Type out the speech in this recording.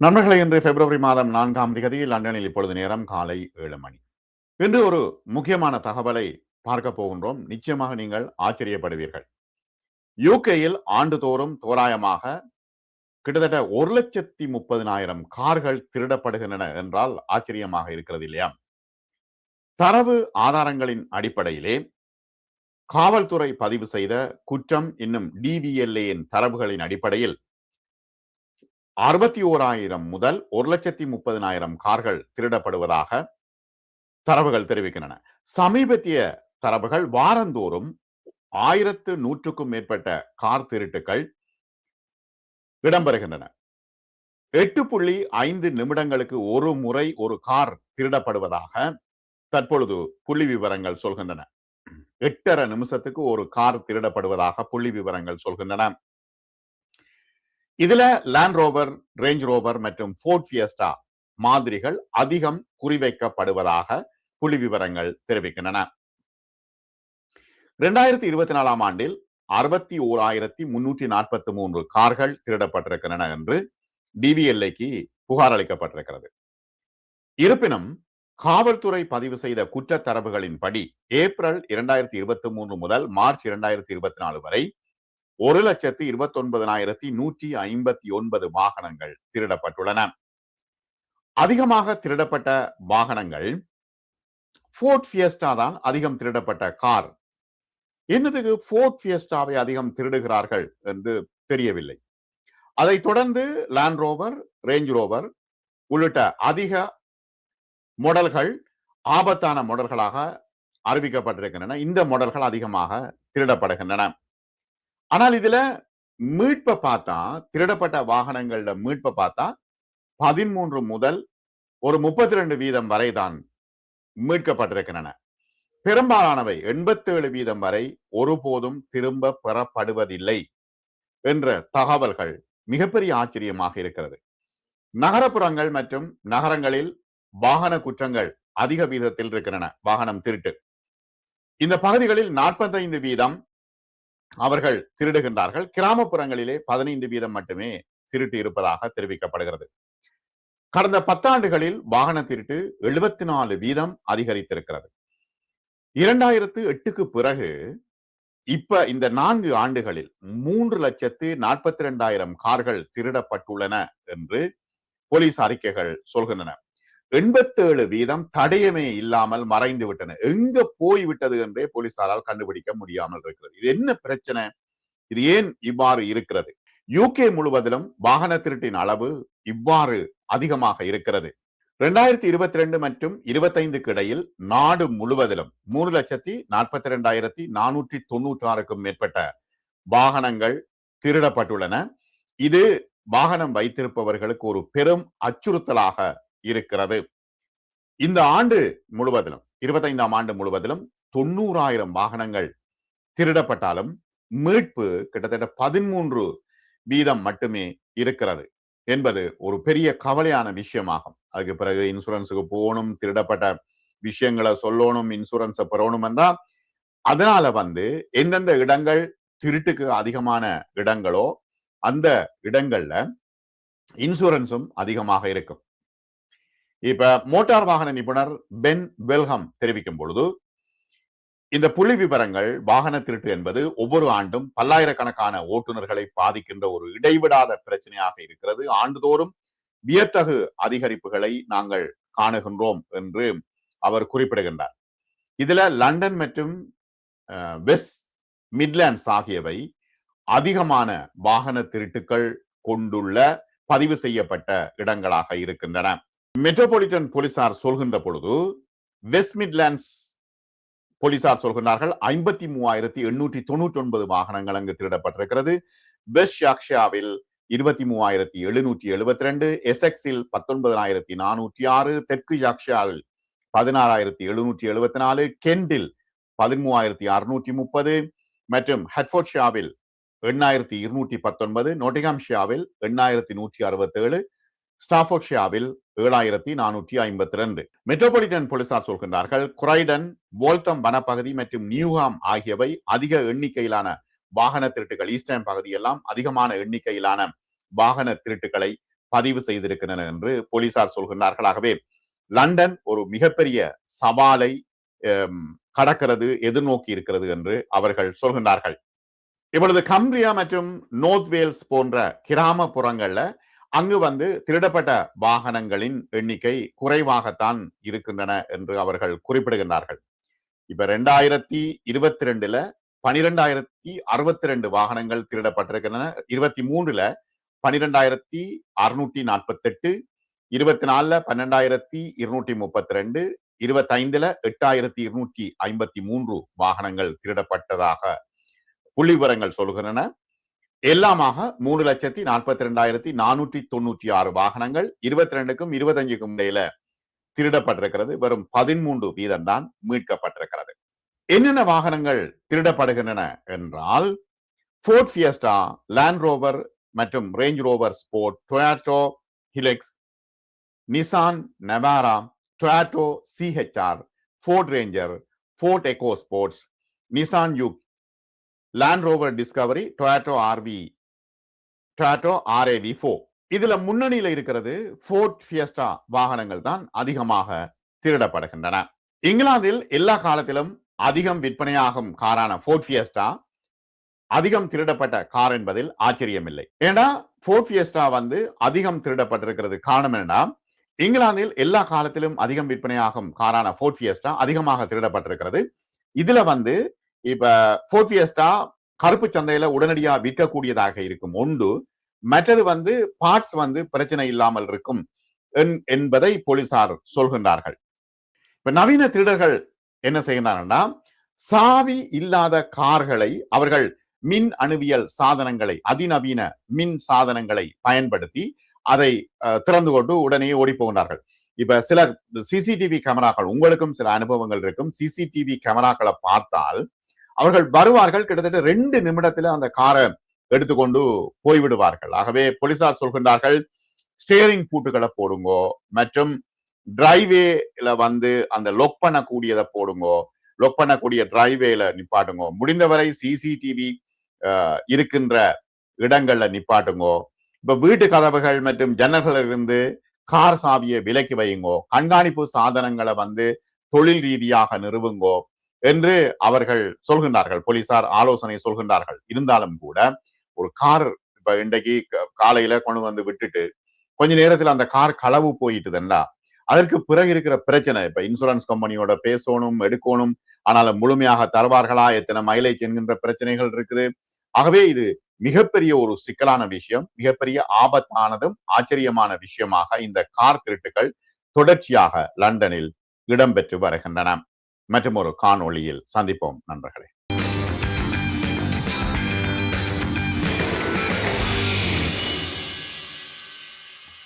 நண்பர்களை இன்று பிப்ரவரி மாதம் நான்காம் தேதி லண்டனில் இப்பொழுது நேரம் காலை ஏழு மணி. இன்று ஒரு முக்கியமான தகவலை பார்க்க போகின்றோம். நிச்சயமாக நீங்கள் ஆச்சரியப்படுவீர்கள். யூகேயில் ஆண்டுதோறும் தோராயமாக கிட்டத்தட்ட ஒரு லட்சத்தி முப்பதினாயிரம் கார்கள் திருடப்படுகின்றன என்றால் ஆச்சரியமாக இருக்கிறது இல்லையா? தரவு ஆதாரங்களின் அடிப்படையிலே காவல்துறை பதிவு செய்த குற்றம் இன்னும் டிவிஎல்ஏயின் தரவுகளின் அடிப்படையில் அறுபத்தி ஓராயிரம் முதல் ஒரு லட்சத்தி முப்பதினாயிரம் கார்கள் திருடப்படுவதாக தரவுகள் தெரிவிக்கின்றன. சமீபத்திய தரவுகள் வாரந்தோறும் ஆயிரத்து நூற்றுக்கும் மேற்பட்ட கார் திருட்டுகள் இடம்பெறுகின்றன. எட்டு புள்ளி ஐந்து நிமிடங்களுக்கு ஒரு முறை ஒரு கார் திருடப்படுவதாக தற்பொழுது புள்ளி விவரங்கள் சொல்கின்றன. எட்டரை நிமிஷத்துக்கு ஒரு கார் திருடப்படுவதாக புள்ளி விவரங்கள் சொல்கின்றன. இதுல லேண்ட் ரோவர் ரேஞ்ச் ரோவர் மற்றும் ஃபோர்ட் ஃபியஸ்டா மாதிரிகள் அதிகம் குறிவைக்கப்படுவதாக புள்ளி விவரங்கள் தெரிவிக்கின்றன. இரண்டாயிரத்தி இருபத்தி நாலாம் ஆண்டில் அறுபத்தி ஓராயிரத்தி முன்னூற்றி நாற்பத்தி மூன்று கார்கள் திருடப்பட்டிருக்கின்றன என்று டிவிஎல்ஐக்கு புகார் அளிக்கப்பட்டிருக்கிறது. இருப்பினும் காவல்துறை பதிவு செய்த குற்ற தரவுகளின்படி ஏப்ரல் இரண்டாயிரத்தி இருபத்தி மூன்று முதல் மார்ச் இரண்டாயிரத்தி இருபத்தி நாலு வரை ஒரு லட்சத்து இருபத்தி ஒன்பதனாயிரத்தி நூற்றி ஐம்பத்தி ஒன்பது வாகனங்கள் திருடப்பட்டுள்ளன. அதிகமாக திருடப்பட்ட வாகனங்கள் ஃபோர்ட் ஃபியஸ்டா தான் அதிகம் திருடப்பட்ட கார். என்னதுக்கு ஃபோர்ட் ஃபியஸ்டாவை அதிகம் திருடுகிறார்கள் என்று தெரியவில்லை. அதைத் தொடர்ந்து லேண்ட் ரோவர் ரேஞ்ச் ரோவர் உள்ளிட்ட அதிக மொடல்கள் ஆபத்தான மொடல்களாக அறிவிக்கப்பட்டிருக்கின்றன. இந்த மொடல்கள் அதிகமாக திருடப்படுகின்றன. ஆனால் இதுல மீட்பை பார்த்தா திருடப்பட்ட வாகனங்கள்ல மீட்பை பார்த்தா பதிமூன்று முதல் ஒரு முப்பத்தி ரெண்டு வீதம் வரை தான் மீட்கப்பட்டிருக்கின்றன. பெரும்பாலானவை எண்பத்தேழு வீதம் வரை ஒருபோதும் திரும்ப பெறப்படுவதில்லை என்ற தகவல்கள் மிகப்பெரிய ஆச்சரியமாக இருக்கிறது. நகரப்புறங்கள் மற்றும் நகரங்களில் வாகன குற்றங்கள் அதிக வீதத்தில் இருக்கின்றன. வாகனம் திருட்டு. இந்த பகுதிகளில் நாற்பத்தைந்து வீதம் அவர்கள் திருடுகின்றார்கள். கிராமப்புறங்களிலே பதினைந்து வீதம் மட்டுமே திருட்டு இருப்பதாக தெரிவிக்கப்படுகிறது. கடந்த பத்தாண்டுகளில் வாகன திருட்டு எழுபத்தி நாலு வீதம் அதிகரித்திருக்கிறது. இரண்டாயிரத்து எட்டுக்கு பிறகு இப்ப இந்த நான்கு ஆண்டுகளில் மூன்று லட்சத்து நாற்பத்தி இரண்டாயிரம் கார்கள் திருடப்பட்டுள்ளன என்று போலீஸ் அறிக்கைகள் சொல்கின்றன. எண்பத்தேழு வீதம் தடயமே இல்லாமல் மறைந்து விட்டன. எங்க போய் விட்டது என்றே போலீசாரால் கண்டுபிடிக்க முடியாமல் இருக்கிறது. இது என்ன பிரச்சனை? இது ஏன் இவ்வாறு இருக்கிறது? யூகே முழுவதிலும் வாகன திருட்டின் அளவு இவ்வாறு அதிகமாக இருக்கிறது. இரண்டாயிரத்தி இருபத்தி ரெண்டு மற்றும் இருபத்தைந்துக்கு இடையில் நாடு முழுவதிலும் மூணு லட்சத்தி நாற்பத்தி ரெண்டாயிரத்தி நானூற்றி தொண்ணூற்றி ஆறுக்கும் மேற்பட்ட வாகனங்கள் திருடப்பட்டுள்ளன. இது வாகனம் வைத்திருப்பவர்களுக்கு ஒரு பெரும் அச்சுறுத்தலாக இருக்கிறது. இந்த ஆண்டு முழுவதிலும் இருபத்தைந்தாம் ஆண்டு முழுவதிலும் தொண்ணூறாயிரம் வாகனங்கள் திருடப்பட்டாலும் மீட்பு கிட்டத்தட்ட பதிமூன்று வீதம் மட்டுமே இருக்கிறது என்பது ஒரு பெரிய கவலையான விஷயமாகும். அதுக்கு பிறகு இன்சூரன்ஸுக்கு போகணும் திருடப்பட்ட விஷயங்களை சொல்லணும் இன்சூரன்ஸை பெறணும் என்றால் அதனால வந்து எந்தெந்த இடங்கள் திருட்டுக்கு அதிகமான இடங்களோ அந்த இடங்கள்ல இன்சூரன்ஸும் அதிகமாக இருக்கும். இப்ப மோட்டார் வாகன நிபுணர் பென் வெல்ஹம் தெரிவிக்கும் பொழுது இந்த புள்ளி விவரங்கள் வாகன திருட்டு என்பது ஒவ்வொரு ஆண்டும் பல்லாயிரக்கணக்கான ஓட்டுநர்களை பாதிக்கின்ற ஒரு இடைவிடாத பிரச்சனையாக இருக்கிறது. ஆண்டுதோறும் வியத்தகு அதிகரிப்புகளை நாங்கள் காணுகின்றோம் என்று அவர் குறிப்பிடுகின்றார். இதுல லண்டன் மற்றும் வெஸ்ட் மிட்லாண்ட்ஸ் ஆகியவை அதிகமான வாகன திருட்டுக்கள் கொண்டுள்ள பதிவு செய்யப்பட்ட இடங்களாக இருக்கின்றன. மெட்ரோபாலிட்டன் போலீசார் சொல்கின்ற பொழுது வெஸ்ட் மிட்லாண்ட்ஸ் போலீசார் சொல்கின்றார்கள் ஐம்பத்தி மூவாயிரத்தி எண்ணூற்றி தொண்ணூற்றி ஒன்பது வாகனங்கள் அங்கு திருடப்பட்டிருக்கிறது. வெஸ்ட் யாக்ஷாவில் இருபத்தி மூவாயிரத்தி எழுநூற்றி எழுபத்தி ரெண்டு எசெக்ஸில் பத்தொன்பதாயிரத்தி நானூற்றி ஆறு தெற்கு யாக்ஷாவில் பதினாறாயிரத்தி எழுநூற்றி எழுபத்தி நாலு கெண்டில் பதிமூவாயிரத்தி அறுநூற்றி முப்பது மற்றும் ஹெட்ஃபோர்ட்ஷாவில் எண்ணாயிரத்தி இருநூற்றி பத்தொன்பது நோட்டிகாம்ஷியாவில் எண்ணாயிரத்தி நூற்றி அறுபத்தி ஏழு ஏழாயிரத்தி நானூற்றி ஐம்பத்தி ரெண்டு மெட்ரோபாலிட்டன் போலீசார் சொல்கின்றார்கள் குரைடன் போல்தம் வனப்பகுதி மற்றும் நியூஹாம் ஆகியவை அதிக எண்ணிக்கையிலான வாகன திருட்டுகள் ஈஸ்டர்ன் பகுதி எல்லாம் அதிகமான எண்ணிக்கையிலான வாகன திருட்டுகளை பதிவு செய்திருக்கின்றன என்று போலீசார் சொல்கின்றார்கள். ஆகவே லண்டன் ஒரு மிகப்பெரிய சவாலை கடக்கிறது எதிர்நோக்கி இருக்கிறது என்று அவர்கள் சொல்கின்றார்கள். இப்பொழுது கம்ப்ரியா மற்றும் நோர்த் வேல்ஸ் போன்ற கிராமப்புறங்கள்ல அங்கு வந்து திருடப்பட்ட வாகனங்களின் எண்ணிக்கை குறைவாகத்தான் இருக்கின்றன என்று அவர்கள் குறிப்பிடுகின்றார்கள். இப்ப ரெண்டாயிரத்தி இருபத்தி ரெண்டுல பனிரெண்டாயிரத்தி அறுபத்தி ரெண்டு வாகனங்கள் திருடப்பட்டிருக்கின்றன. இருபத்தி மூன்றுல பனிரெண்டாயிரத்தி அறுநூற்றி நாற்பத்தி எட்டு இருபத்தி நாலுல பன்னெண்டாயிரத்தி இருநூற்றி முப்பத்தி ரெண்டு இருபத்தைந்துல எட்டாயிரத்தி இருநூற்றி ஐம்பத்தி மூன்று வாகனங்கள் திருடப்பட்டதாக புள்ளி விவரங்கள் சொல்கின்றன. எல்லாமாக மூணு லட்சத்தி நாற்பத்தி ரெண்டாயிரத்தி நானூற்றி தொண்ணூற்றி ஆறு வாகனங்கள் இருபத்தி ரெண்டுக்கும் இருபத்தஞ்சுக்கும் இடையில திருடப்பட்டிருக்கிறது. வெறும் பதிமூன்று வீதம் தான் மீட்கப்பட்டிருக்கிறது. என்னென்ன வாகனங்கள் திருடப்படுகின்றன என்றால் ஃபோர்ட் ஃபியஸ்டா லேண்ட் ரோவர் மற்றும் Range Rover Sport Toyota Hilux Nissan Navara Toyota C H R Ford Ranger Ford Eco Sports Nissan Juke Land Rover Discovery Toyota RV Toyota RAV four இதுல முன்னணியில இருக்கிறது ஃபோர்ட் ஃபியஸ்டா வாகனங்கள் தான் அதிகமாக திருடப்படுகின்றன. இங்கிலாந்தில் எல்லா காலத்திலும் அதிகம் விற்பனையாகும் காரான ஃபோர்ட் ஃபியஸ்டா அதிகம் திருடப்பட்ட கார் என்பதில் ஆச்சரியமில்லை. ஏன்னா ஃபோர்ட் ஃபியஸ்டா வந்து அதிகம் திருடப்பட்டிருக்கிறது காரணம் என்னன்னா இங்கிலாந்தில் எல்லா காலத்திலும் அதிகம் விற்பனையாகும் காரான ஃபோர்ட் ஃபியஸ்டா அதிகமாக திருடப்பட்டிருக்கிறது. இதுல வந்து இப்ப ஃபோர்ட் ஃபியஸ்டா கருப்பு சந்தையில உடனடியா விற்கக்கூடியதாக இருக்கும். ஒன்று மற்றது வந்து பார்ட்ஸ் வந்து பிரச்சனை இல்லாமல் இருக்கும் என்- என்பதை போலீசார் சொல்கின்றார்கள். இப்ப நவீன திருடர்கள் என்ன செய்கிறாங்கன்னா சாவி இல்லாத கார்களை அவர்கள் மின் அணுவியல் சாதனங்களை அதிநவீன மின் சாதனங்களை பயன்படுத்தி அதை அஹ், திறந்து கொண்டு உடனே ஓடி போகிறார்கள் இப்ப சில சிசிடிவி கேமராக்கள் உங்களுக்கும் சில அனுபவங்கள் இருக்கும். சிசிடிவி கேமராக்களை பார்த்தால் அவர்கள் வருவார்கள் கிட்டத்தட்ட ரெண்டு நிமிடத்துல அந்த காரை எடுத்துக்கொண்டு போய்விடுவார்கள். ஆகவே போலீசார் சொல்கின்றார்கள் ஸ்டேரிங் பூட்டுகளை போடுங்கோ மற்றும் டிரைவேல வந்து அந்த லொக் பண்ணக்கூடியதை போடுங்கோ லொக் பண்ணக்கூடிய டிரைவேல நிப்பாட்டுங்கோ. முடிந்தவரை சிசிடிவி இருக்கின்ற இடங்கள்ல நிப்பாட்டுங்கோ. இப்ப வீட்டு கதவுகள் மற்றும் ஜன்னல்கள் இருந்து கார் சாவியை விலக்கி வையுங்கோ. கண்காணிப்பு சாதனங்களை வந்து தொழில் ரீதியாக நிறுவுங்கோ. என்று அவர்கள் சொல்கின்றார்கள். போலீசார் ஆலோசனை சொல்கின்றார்கள். இருந்தாலும் கூட ஒரு கார் இப்ப இன்றைக்கு க- காலையில கொண்டு வந்து விட்டுட்டு கொஞ்ச நேரத்துல அந்த கார் களவு போயிட்டுதுன்னா அதற்கு பிறகு இருக்கிற பிரச்சனை இப்ப இன்சூரன்ஸ் கம்பெனியோட பேசணும் எடுக்கணும் ஆனாலும் முழுமையாக தருவார்களா? எத்தனை மைலேஜ் என்கின்ற பிரச்சனைகள் இருக்குது. ஆகவே இது மிகப்பெரிய ஒரு சிக்கலான விஷயம். மிகப்பெரிய ஆபத்தானதும் ஆச்சரியமான விஷயமாக இந்த கார் திருட்டுகள் தொடர்ச்சியாக லண்டனில் இடம்பெற்று வருகின்றன. மற்றும் ஒரு காணொளியில் சந்திப்போம். நண்பர்களே.